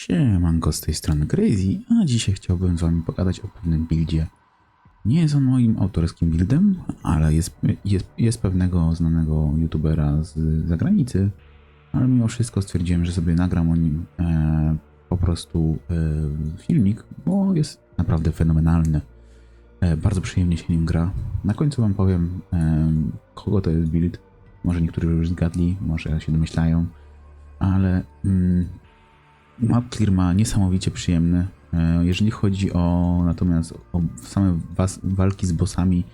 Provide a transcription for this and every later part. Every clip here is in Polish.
Siemanko z tej strony Crazy, a dzisiaj chciałbym z wami pogadać o pewnym buildzie. Nie jest on moim autorskim buildem, ale jest, jest, jest pewnego znanego youtubera z zagranicy, ale mimo wszystko stwierdziłem, że sobie nagram o nim e, po prostu e, filmik, bo jest naprawdę fenomenalny. E, bardzo przyjemnie się nim gra. Na końcu wam powiem, e, kogo to jest build. Może niektórzy już zgadli, może się domyślają, ale mm, Map Clear ma niesamowicie przyjemny. E, Jeżeli chodzi o natomiast o same was, walki z bossami,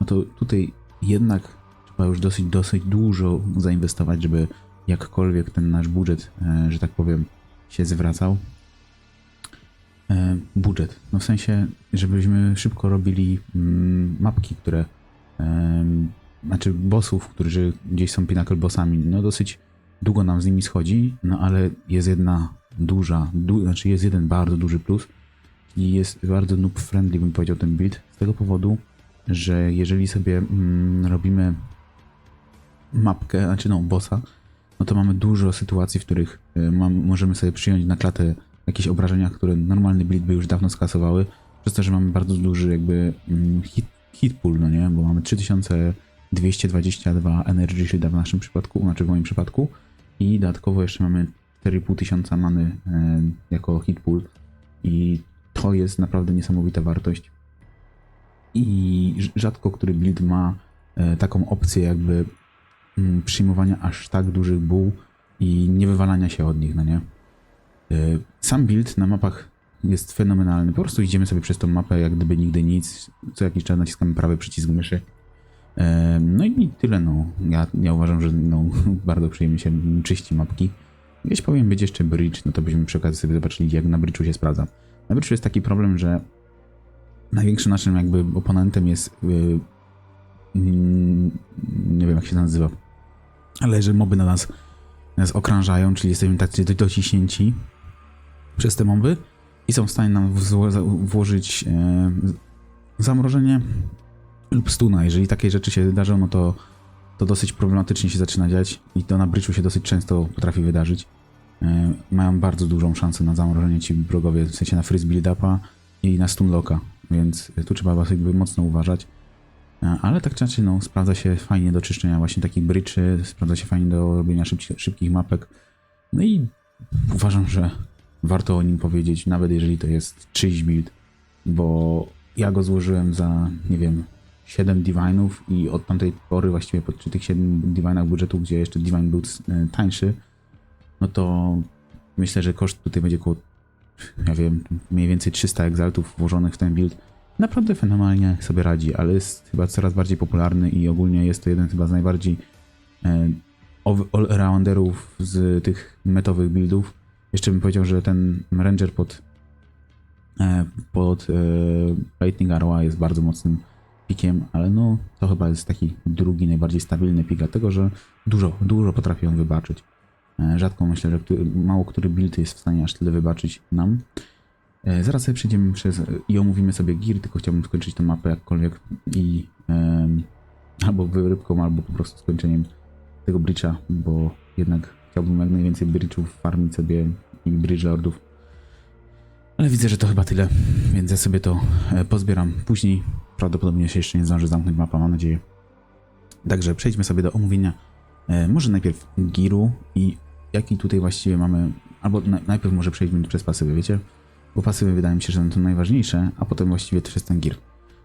no to tutaj jednak trzeba już dosyć, dosyć dużo zainwestować, żeby jakkolwiek ten nasz budżet, e, że tak powiem, się zwracał. E, Budżet, no w sensie, żebyśmy szybko robili mm, mapki, które znaczy bossów, którzy gdzieś są pinnacle bossami, no dosyć długo nam z nimi schodzi, no ale jest jedna duża, du, znaczy jest jeden bardzo duży plus i jest bardzo noob friendly bym powiedział ten build. Z tego powodu, że jeżeli sobie mm, robimy mapkę, znaczy no bossa, no to mamy dużo sytuacji, w których y, możemy sobie przyjąć na klatę jakieś obrażenia, które normalny build by już dawno skasowały, przez to, że mamy bardzo duży jakby mm, hit, hit pool, no nie, bo mamy 3222 energy shielda w naszym przypadku, znaczy w moim przypadku i dodatkowo jeszcze mamy 4,5 tysiąca many e, jako hit pool i to jest naprawdę niesamowita wartość i rz- rzadko który build ma e, taką opcję jakby mm, przyjmowania aż tak dużych buł i nie wywalania się od nich, no nie? E, Sam build na mapach jest fenomenalny. Po prostu idziemy sobie przez tą mapę jak gdyby nigdy nic. Co jakiś czas naciskamy prawy przycisk myszy. No i tyle, no. Ja, ja uważam, że no, bardzo przyjemnie się czyści mapki. Jeśli powinien być jeszcze bridge, no to byśmy przy okazji sobie zobaczyli, jak na bridge'u się sprawdza. Na bridge'u jest taki problem, że największym naszym jakby oponentem jest yy, nie wiem jak się nazywa, ale że moby na nas, nas okrążają, czyli jesteśmy do- dociśnięci przez te moby i są w stanie nam włożyć e, zamrożenie lub stuna. Jeżeli takie rzeczy się wydarzą, no to, to dosyć problematycznie się zaczyna dziać i to na bryczu się dosyć często potrafi wydarzyć. E, mają bardzo dużą szansę na zamrożenie ci wrogowie, w sensie na freeze build-upa i na stunlocka, więc tu trzeba jakby mocno uważać. E, Ale tak czy inaczej, no, sprawdza się fajnie do czyszczenia właśnie takich bryczy, sprawdza się fajnie do robienia szybkich, szybkich mapek. No i uważam, że warto o nim powiedzieć, nawet jeżeli to jest czyjś build, bo ja go złożyłem za, nie wiem, 7 divine'ów i od tamtej pory właściwie przy tych 7 divine'ach budżetu, gdzie jeszcze divine był e, tańszy, no to myślę, że koszt tutaj będzie około, ja wiem, mniej więcej 300 exaltów włożonych w ten build. Naprawdę fenomenalnie sobie radzi, ale jest chyba coraz bardziej popularny i ogólnie jest to jeden chyba z najbardziej e, all- all-rounderów z tych metowych buildów. Jeszcze bym powiedział, że ten Ranger pod, e, pod Lightning Arrowa jest bardzo mocnym pikiem, ale no to chyba jest taki drugi najbardziej stabilny pik, dlatego że dużo, dużo potrafi on wybaczyć. E, Rzadko myślę, że mało który build jest w stanie aż tyle wybaczyć nam. E, Zaraz sobie przejdziemy przez i omówimy sobie gear, tylko chciałbym skończyć tę mapę jakkolwiek i em, albo wyrybką, albo po prostu skończeniem tego bridge'a, bo jednak chciałbym jak najwięcej bridge'ów farmić sobie i bridge lordów. Ale widzę, że to chyba tyle, więc ja sobie to e, pozbieram później. Prawdopodobnie się jeszcze nie zdąży zamknąć mapa, mam nadzieję. Także przejdźmy sobie do omówienia e, może najpierw giru i jaki tutaj właściwie mamy, albo na, najpierw może przejdźmy przez pasywy, wiecie? Bo pasywy wydaje mi się, że są to najważniejsze, a potem właściwie przez ten gir.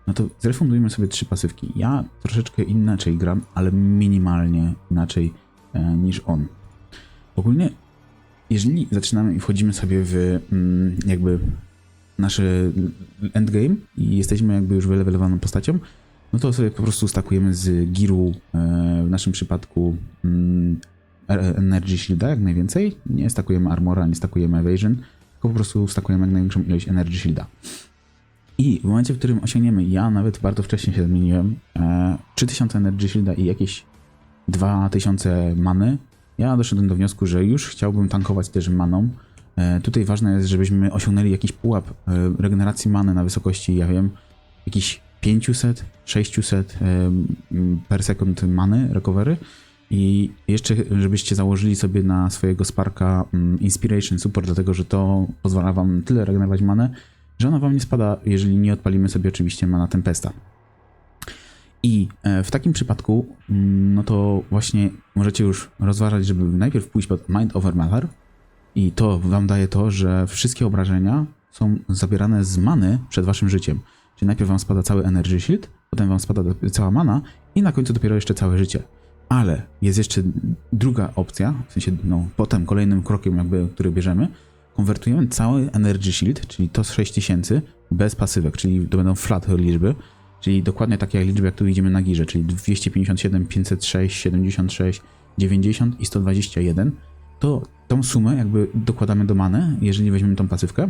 No to zrefundujmy sobie trzy pasywki. Ja troszeczkę inaczej gram, ale minimalnie inaczej e, niż on. Ogólnie, jeżeli zaczynamy i wchodzimy sobie w mm, jakby nasz endgame i jesteśmy jakby już wylewelowaną postacią, no to sobie po prostu stakujemy z giru e, w naszym przypadku mm, e- Energy Shielda jak najwięcej. Nie stakujemy armora, nie stakujemy evasion, tylko po prostu stakujemy jak największą ilość Energy Shielda. I w momencie, w którym osiągniemy, ja nawet bardzo wcześnie się zmieniłem, e, 3000 Energy Shielda i jakieś 2000 many, ja doszedłem do wniosku, że już chciałbym tankować też maną. E, tutaj ważne jest, żebyśmy osiągnęli jakiś pułap e, regeneracji many na wysokości, ja wiem, jakiś 500, 600 e, per sekund many recovery I jeszcze, żebyście założyli sobie na swojego Sparka Inspiration Support, dlatego że to pozwala wam tyle regenerować manę, że ona wam nie spada, jeżeli nie odpalimy sobie oczywiście mana Tempesta. I w takim przypadku, no to właśnie możecie już rozważać, żeby najpierw pójść pod Mind Over Matter i to wam daje to, że wszystkie obrażenia są zabierane z many przed waszym życiem. Czyli najpierw wam spada cały Energy Shield, potem wam spada cała mana i na końcu dopiero jeszcze całe życie. Ale jest jeszcze druga opcja, w sensie no, potem kolejnym krokiem jakby, który bierzemy, konwertujemy cały Energy Shield, czyli to z 6000 bez pasywek, czyli to będą flat liczby, czyli dokładnie takie liczby, jak tu widzimy na girze, czyli 257, 506, 76, 90 i 121, to tą sumę jakby dokładamy do many, jeżeli weźmiemy tą pasywkę.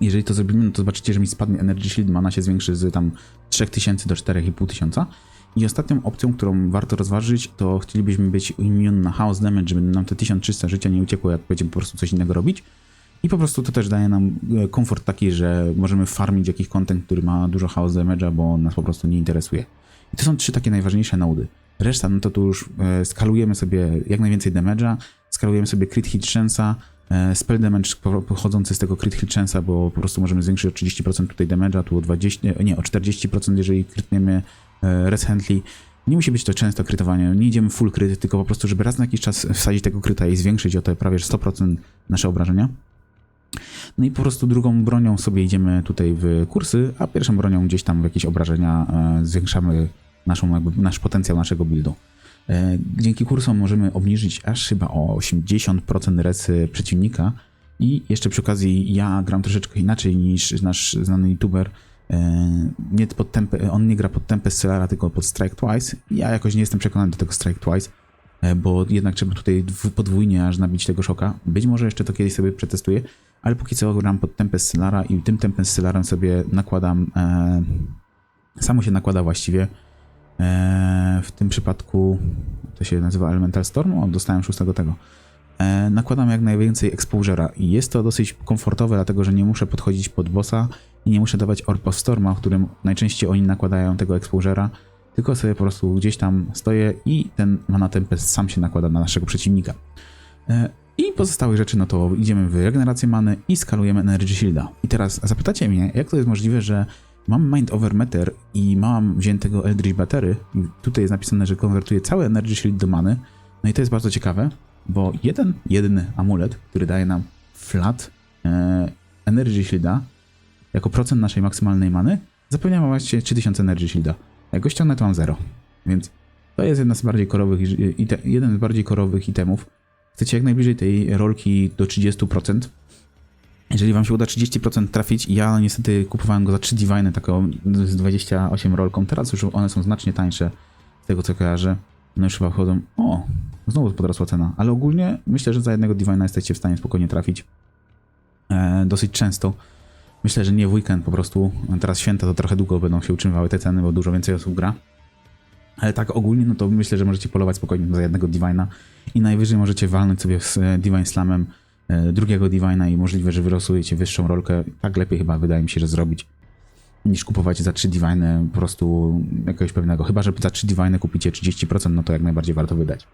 Jeżeli to zrobimy, no to zobaczycie, że mi spadnie Energy Shield, mana się zwiększy z tam 3000 do 4500. I ostatnią opcją, którą warto rozważyć, to chcielibyśmy być immune na house damage, żeby nam te 1300 życia nie uciekło, jak będziemy po prostu coś innego robić. I po prostu to też daje nam e, komfort taki, że możemy farmić jakiś content, który ma dużo house damage'a, bo nas po prostu nie interesuje. I to są trzy takie najważniejsze nody. Reszta, no to tu już e, skalujemy sobie jak najwięcej damage'a, skalujemy sobie crit hit chance'a, e, spell damage po- pochodzący z tego crit hit chance'a, bo po prostu możemy zwiększyć o 30% tutaj damage'a, tu o 20, nie, o 40% jeżeli krytniemy e, res handli. Nie musi być to często krytowanie, nie idziemy full kryty, tylko po prostu, żeby raz na jakiś czas wsadzić tego kryta i zwiększyć o te prawie 100% nasze obrażenia. No i po prostu drugą bronią sobie idziemy tutaj w kursy, a pierwszą bronią gdzieś tam w jakieś obrażenia e, zwiększamy naszą, jakby, nasz potencjał naszego buildu. E, dzięki kursom możemy obniżyć aż chyba o 80% resy przeciwnika i jeszcze przy okazji ja gram troszeczkę inaczej niż nasz znany youtuber. E, nie pod tempę, on nie gra pod tempę Stellara, tylko pod Strike Twice. Ja jakoś nie jestem przekonany do tego Strike Twice, e, bo jednak trzeba tutaj podwójnie aż nabić tego szoka. Być może jeszcze to kiedyś sobie przetestuję, ale póki co gram pod tempę Stellara i tym tempem Stellarem sobie nakładam, e, samo się nakłada właściwie. E, w tym przypadku to się nazywa Elemental Storm, o dostałem szóstego tego. E, nakładam jak najwięcej exposure'a i jest to dosyć komfortowe, dlatego że nie muszę podchodzić pod bossa i nie muszę dawać Orb of Storma, w którym najczęściej oni nakładają tego exposure'a, tylko sobie po prostu gdzieś tam stoję i ten Mana Tempest sam się nakłada na naszego przeciwnika. E, I pozostałe rzeczy, no to idziemy w regenerację many i skalujemy Energy Shielda. I teraz zapytacie mnie, jak to jest możliwe, że mam Mind Over Matter i mam wziętego Eldritch Battery tutaj jest napisane, że konwertuje cały Energy Shield do many. No i to jest bardzo ciekawe, bo jeden, jedyny amulet, który daje nam flat e, Energy Shielda jako procent naszej maksymalnej many, zapewnia właśnie 3000 Energy Shielda. Jak go ściągnę, to mam 0. Więc to jest jedna z bardziej korowych, jeden z bardziej korowych itemów. Chcecie jak najbliżej tej rolki do 30%. Jeżeli wam się uda 30% trafić, ja niestety kupowałem go za 3 divine, taką z 28 rolką. Teraz już one są znacznie tańsze z tego co kojarzę. No już chyba wchodzą. O, znowu podrosła cena. Ale ogólnie myślę, że za jednego divina jesteście w stanie spokojnie trafić. E, dosyć często. Myślę, że nie w weekend po prostu. Teraz święta to trochę długo będą się utrzymywały te ceny, bo dużo więcej osób gra. Ale tak ogólnie, no to myślę, że możecie polować spokojnie za jednego Divina i najwyżej możecie walnąć sobie z e, Divine Slamem drugiego Divina i możliwe, że wyrosujecie wyższą rolkę. Tak lepiej chyba wydaje mi się, że zrobić niż kupować za 3 Divine po prostu jakiegoś pewnego. Chyba, że za 3 Divine kupicie 30%, no to jak najbardziej warto wydać.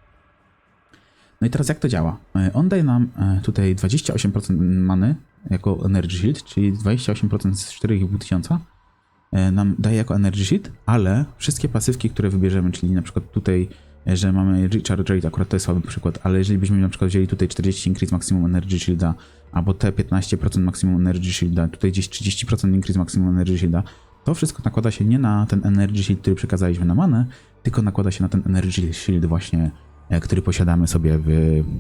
No i teraz jak to działa? E, On daje nam e, tutaj 28% many jako Energy Shield, czyli 28% z 4500 e, nam daje jako Energy Shield, ale wszystkie pasywki, które wybierzemy, czyli na przykład tutaj, e, że mamy Recharge Rate, akurat to jest słaby przykład, ale jeżeli byśmy na przykład wzięli tutaj 40 increase maximum Energy Shielda, albo te 15% maximum Energy Shielda, tutaj gdzieś 30% increase maximum Energy Shielda, to wszystko nakłada się nie na ten Energy Shield, który przekazaliśmy na manę, tylko nakłada się na ten Energy Shield właśnie, e, który posiadamy sobie w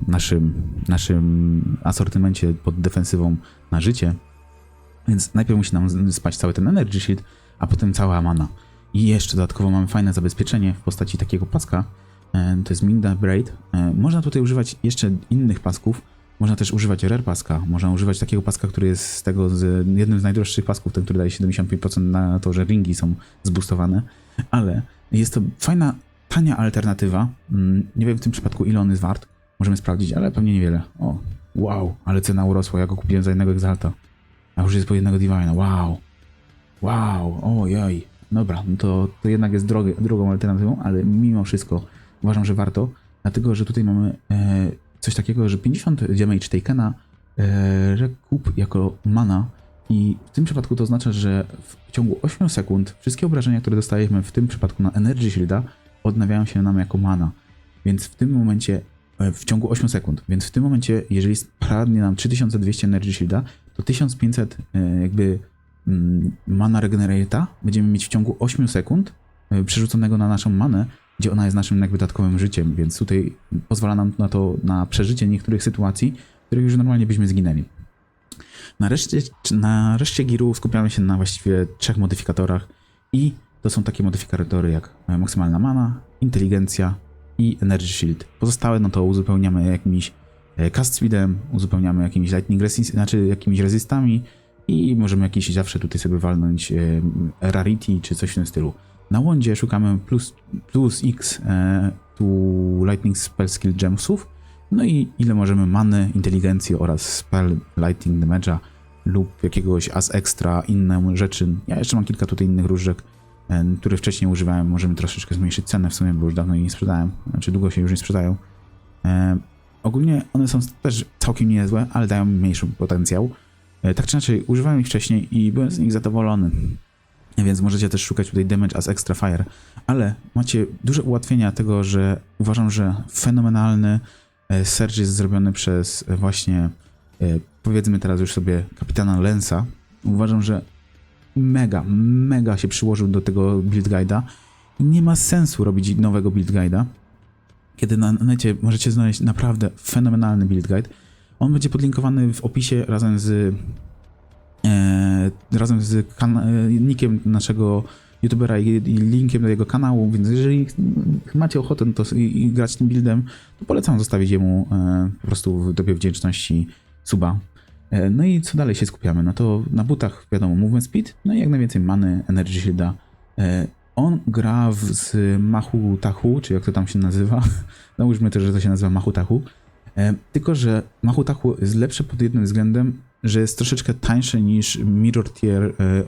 naszym, naszym asortymencie pod defensywą na życie. Więc najpierw musi nam spać cały ten Energy Shield, a potem cała mana. I jeszcze dodatkowo mamy fajne zabezpieczenie w postaci takiego paska. E, To jest Minda Braid. E, Można tutaj używać jeszcze innych pasków. Można też używać Rare paska. Można używać takiego paska, który jest z tego, z jednym z najdroższych pasków, ten, który daje 75% na to, że ringi są zboostowane. Ale jest to fajna, tania alternatywa. Mm, Nie wiem w tym przypadku ile on jest wart. Możemy sprawdzić, ale pewnie niewiele. O, wow, ale cena urosła. Ja go kupiłem za jednego Exalta. A już jest po jednego Divina. Wow. Wow, ojej. Dobra, no to, to jednak jest drogie, drugą alternatywą, ale mimo wszystko uważam, że warto, dlatego że tutaj mamy e, coś takiego, że 50 damage takena rekup jako mana i w tym przypadku to oznacza, że w ciągu 8 sekund wszystkie obrażenia, które dostajemy w tym przypadku na Energy Shielda odnawiają się nam jako mana. Więc w tym momencie, e, w ciągu 8 sekund, więc w tym momencie, jeżeli spadnie nam 3200 Energy Shielda, to 1500 e, jakby mm, mana regenerata będziemy mieć w ciągu 8 sekund przerzuconego na naszą manę, gdzie ona jest naszym jakby dodatkowym życiem, więc tutaj pozwala nam na to, na przeżycie niektórych sytuacji, w których już normalnie byśmy zginęli. Na reszcie, na reszcie girów skupiamy się na właściwie trzech modyfikatorach i to są takie modyfikatory jak e, maksymalna mana, inteligencja i energy shield. Pozostałe no to uzupełniamy jakimś e, cast speedem, uzupełniamy jakimiś lightning resist, znaczy jakimiś resistami i możemy jakieś zawsze tutaj sobie walnąć e, rarity czy coś w tym stylu. Na łądzie szukamy plus, plus x e, tu lightning spell skill gemsów, no i ile możemy many, inteligencji oraz spell lightning damage'a lub jakiegoś as extra, inne rzeczy. Ja jeszcze mam kilka tutaj innych różdżek, e, które wcześniej używałem. Możemy troszeczkę zmniejszyć cenę w sumie, bo już dawno jej nie sprzedałem. Znaczy długo się już nie sprzedają. Ogólnie one są też całkiem niezłe, ale dają mniejszy potencjał. E, tak czy inaczej, używałem ich wcześniej i byłem z nich zadowolony. Więc możecie też szukać tutaj damage as extra fire, ale macie duże ułatwienia tego, że uważam, że fenomenalny e, Surge jest zrobiony przez e, właśnie, powiedzmy teraz już sobie, kapitana Lensa. Uważam, że mega, mega się przyłożył do tego build guide'a i nie ma sensu robić nowego build guide'a, kiedy na necie możecie znaleźć naprawdę fenomenalny build guide. On będzie podlinkowany w opisie razem z e, razem z e, nickiem naszego youtubera i, linkiem do jego kanału, więc jeżeli macie ochotę to i, i grać tym buildem, to polecam zostawić jemu e, po prostu w dobie wdzięczności suba. E, no i co dalej się skupiamy? No to na butach wiadomo movement speed, no i jak najwięcej many, energy shielda. E, on gra w, z Mahu Tahu, czy jak to tam się nazywa. Załóżmy też, że to się nazywa Mahu Tahu. E, tylko, że Mahu Tahu jest lepsze pod jednym względem, że jest troszeczkę tańsze niż Mirror Tier, e,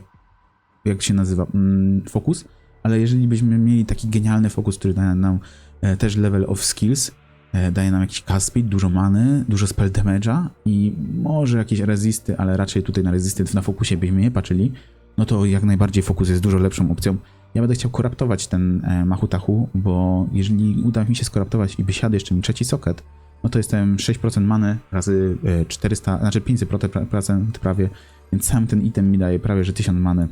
jak się nazywa, mm, Focus, ale jeżeli byśmy mieli taki genialny fokus, który daje nam e, też level of skills, daje nam jakiś cast dużo many, dużo spell damage'a i może jakieś resisty, ale raczej tutaj na resisty na fokusie byśmy nie patrzyli, no to jak najbardziej fokus jest dużo lepszą opcją. Ja będę chciał koraptować ten Mahutahu, bo jeżeli uda mi się skoraptować i wysiadę jeszcze mi trzeci socket, no to jestem 6% many razy e, 400, znaczy 500% prawie, więc sam ten item mi daje prawie że 1000 many.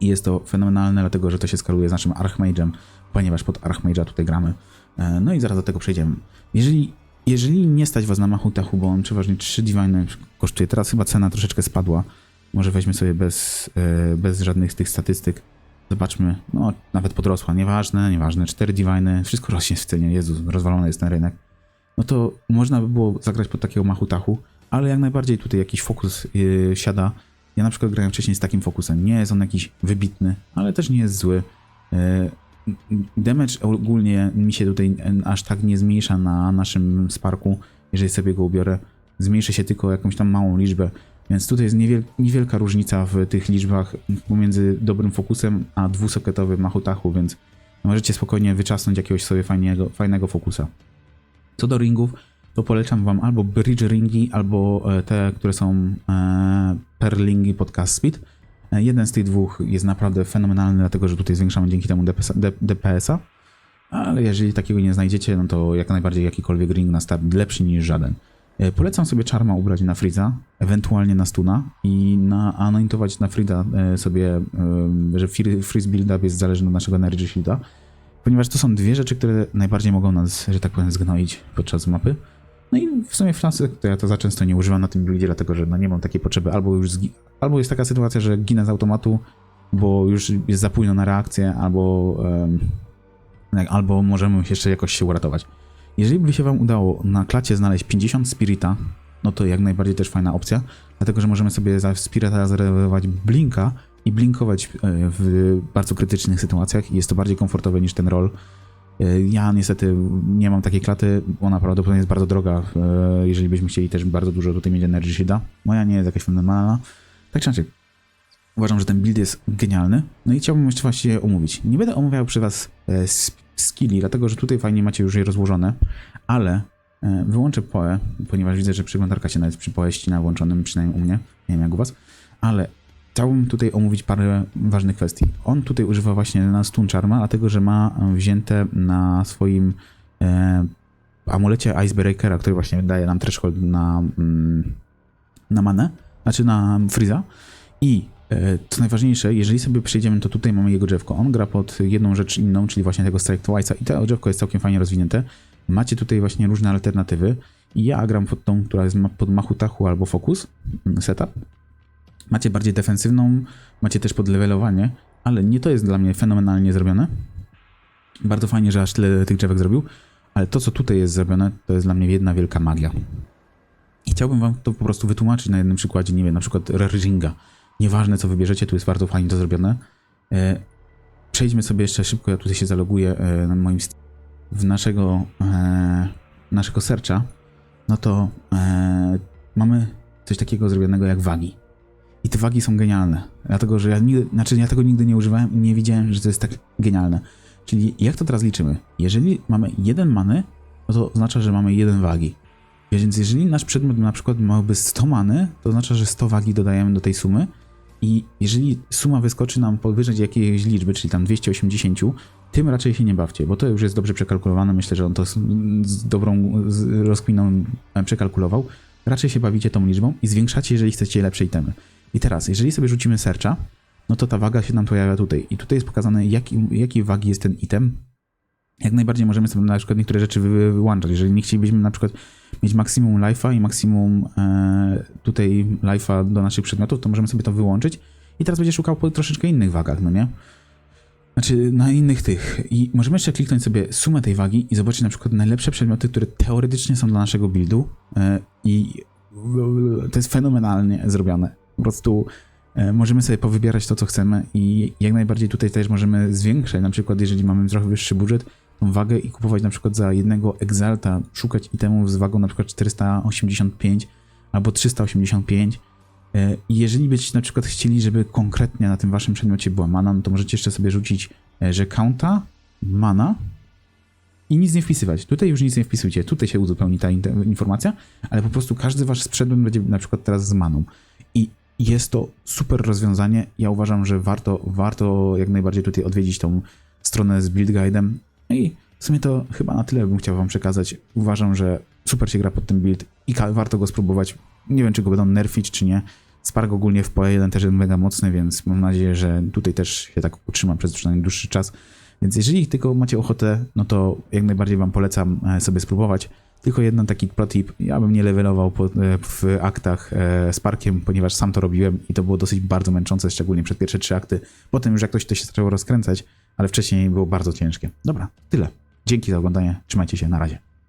I jest to fenomenalne, dlatego że to się skaluje z naszym Archmage'em, ponieważ pod Archmage'a tutaj gramy. E, No i zaraz do tego przejdziemy. Jeżeli, jeżeli nie stać was na Mahutahu, bo on przeważnie 3 Divine kosztuje, teraz chyba cena troszeczkę spadła, może weźmy sobie bez, e, bez żadnych z tych statystyk. Zobaczmy, no nawet podrosła, nieważne, nieważne, 4 Divine, wszystko rośnie w cenie, Jezus, rozwalony jest ten rynek. No to można by było zagrać pod takiego Mahutahu, ale jak najbardziej tutaj jakiś fokus yy, siada. Ja na przykład grałem wcześniej z takim fokusem. Nie jest on jakiś wybitny, ale też nie jest zły. Yy, damage ogólnie mi się tutaj aż tak nie zmniejsza na naszym sparku, jeżeli sobie go ubiorę. Zmniejszy się tylko jakąś tam małą liczbę, więc tutaj jest niewiel niewielka różnica w tych liczbach pomiędzy dobrym fokusem a dwusoketowym Mahutahu, więc możecie spokojnie wyczasnąć jakiegoś sobie fajnego, fajnego fokusa. Co do ringów, to polecam wam albo bridge ringi, albo e, te, które są e, perlingi pod cast speed. E, Jeden z tych dwóch jest naprawdę fenomenalny, dlatego że tutaj zwiększamy dzięki temu DPS-a. Ale jeżeli takiego nie znajdziecie, no to jak najbardziej jakikolwiek ring na start lepszy niż żaden. Polecam sobie Charma ubrać na Freeza, ewentualnie na Stuna i na anointować na e, sobie, że free- freeze build up jest zależny od naszego energy shielda, ponieważ to są dwie rzeczy, które najbardziej mogą nas, że tak powiem, zgnoić podczas mapy. No i w sumie w Francji to ja to za często nie używam na tym buildzie, dlatego że no nie mam takiej potrzeby, albo już albo jest taka sytuacja, że ginę z automatu, bo już jest za późno na reakcję, albo, jak- albo możemy jeszcze jakoś się uratować. Jeżeli by się wam udało na klacie znaleźć 50 Spirita, no to jak najbardziej też fajna opcja, dlatego że możemy sobie za Spirita zarezerwować Blinka i blinkować e, w bardzo krytycznych sytuacjach i jest to bardziej komfortowe niż ten roll. E, Ja niestety nie mam takiej klaty, ona prawdopodobnie jest bardzo droga, e, jeżeli byśmy chcieli też bardzo dużo tutaj mieć Energy Shielda. Moja nie jest jakaś fenomenalna. Tak czy inaczej, uważam, że ten build jest genialny. No i chciałbym jeszcze właściwie omówić. Nie będę omawiał przy was skilli, dlatego że tutaj fajnie macie już je rozłożone, ale wyłączę POE, ponieważ widzę, że przeglądarka się nawet przy POE ścina włączonym, przynajmniej u mnie, nie wiem jak u was, ale chciałbym tutaj omówić parę ważnych kwestii. On tutaj używa właśnie na Stun Charma, dlatego że ma wzięte na swoim e, amulecie Icebreakera, który właśnie daje nam threshold na, mm, na manę, znaczy na Freeza i e, co najważniejsze, jeżeli sobie przejdziemy, to tutaj mamy jego drzewko. On gra pod jedną rzecz inną, czyli właśnie tego Strike Twice'a i to drzewko jest całkiem fajnie rozwinięte. Macie tutaj właśnie różne alternatywy ja gram pod tą, która jest pod Mahutahu albo Focus mm, setup. Macie bardziej defensywną, macie też podlevelowanie, ale nie to jest dla mnie fenomenalnie zrobione. Bardzo fajnie, że aż tyle tych drzewek zrobił, ale to, co tutaj jest zrobione, to jest dla mnie jedna wielka magia. I chciałbym wam to po prostu wytłumaczyć na jednym przykładzie, nie wiem, na przykład Reringa. Nieważne, co wybierzecie, tu jest bardzo fajnie to zrobione. E, przejdźmy sobie jeszcze szybko, ja tutaj się zaloguję e, na moim w naszego, e, naszego searcha, no to mamy coś takiego zrobionego jak wagi. I te wagi są genialne, dlatego że ja nigdy, znaczy ja tego nigdy nie używałem i nie widziałem, że to jest tak genialne. Czyli jak to teraz liczymy? Jeżeli mamy jeden many, no to oznacza, że mamy jeden wagi. Więc jeżeli nasz przedmiot na przykład miałby 100 many, to oznacza, że 100 wagi dodajemy do tej sumy i jeżeli suma wyskoczy nam powyżej jakiejś liczby, czyli tam 280, tym raczej się nie bawcie, bo to już jest dobrze przekalkulowane. Myślę, że on to z, dobrą rozkminą e, przekalkulował. Raczej się bawicie tą liczbą i zwiększacie, jeżeli chcecie lepsze itemy. I teraz, jeżeli sobie rzucimy searcha, no to ta waga się nam pojawia tutaj. I tutaj jest pokazane, jaki, jakiej wagi jest ten item. Jak najbardziej możemy sobie na przykład niektóre rzeczy wy, wyłączać. Jeżeli nie chcielibyśmy na przykład mieć maksimum life'a i maksimum e, tutaj life'a do naszych przedmiotów, to możemy sobie to wyłączyć i teraz będzie szukał po troszeczkę innych wagach, no nie? Znaczy na innych tych. I możemy jeszcze kliknąć sobie sumę tej wagi i zobaczyć na przykład najlepsze przedmioty, które teoretycznie są dla naszego buildu e, i to jest fenomenalnie zrobione. Po prostu e, możemy sobie powybierać to, co chcemy i jak najbardziej tutaj też możemy zwiększać, na przykład jeżeli mamy trochę wyższy budżet, tą wagę i kupować na przykład za jednego Exalta, szukać itemów z wagą na przykład 485 albo 385. E, I jeżeli byście na przykład chcieli, żeby konkretnie na tym waszym przedmiocie była mana, no to możecie jeszcze sobie rzucić, e, że counta, mana i nic nie wpisywać. Tutaj już nic nie wpisujcie, tutaj się uzupełni ta informacja, ale po prostu każdy wasz przedmiot będzie na przykład teraz z maną. I jest to super rozwiązanie. Ja uważam, że warto, warto jak najbardziej tutaj odwiedzić tą stronę z build guide'em. No I w sumie to chyba na tyle bym chciał wam przekazać. Uważam, że super się gra pod tym build i warto go spróbować. Nie wiem, czy go będą nerfić, czy nie. Spark ogólnie w PoE 1 też jest mega mocny, więc mam nadzieję, że tutaj też się tak utrzyma przez przynajmniej dłuższy czas. Więc jeżeli tylko macie ochotę, no to jak najbardziej wam polecam e, sobie spróbować. Tylko jeden taki protip, ja bym nie levelował po, e, w aktach e, z parkiem, ponieważ sam to robiłem i to było dosyć bardzo męczące, szczególnie przez pierwsze trzy akty. Potem już jak ktoś to się zaczęło rozkręcać, ale wcześniej było bardzo ciężkie. Dobra, tyle. Dzięki za oglądanie, trzymajcie się, na razie.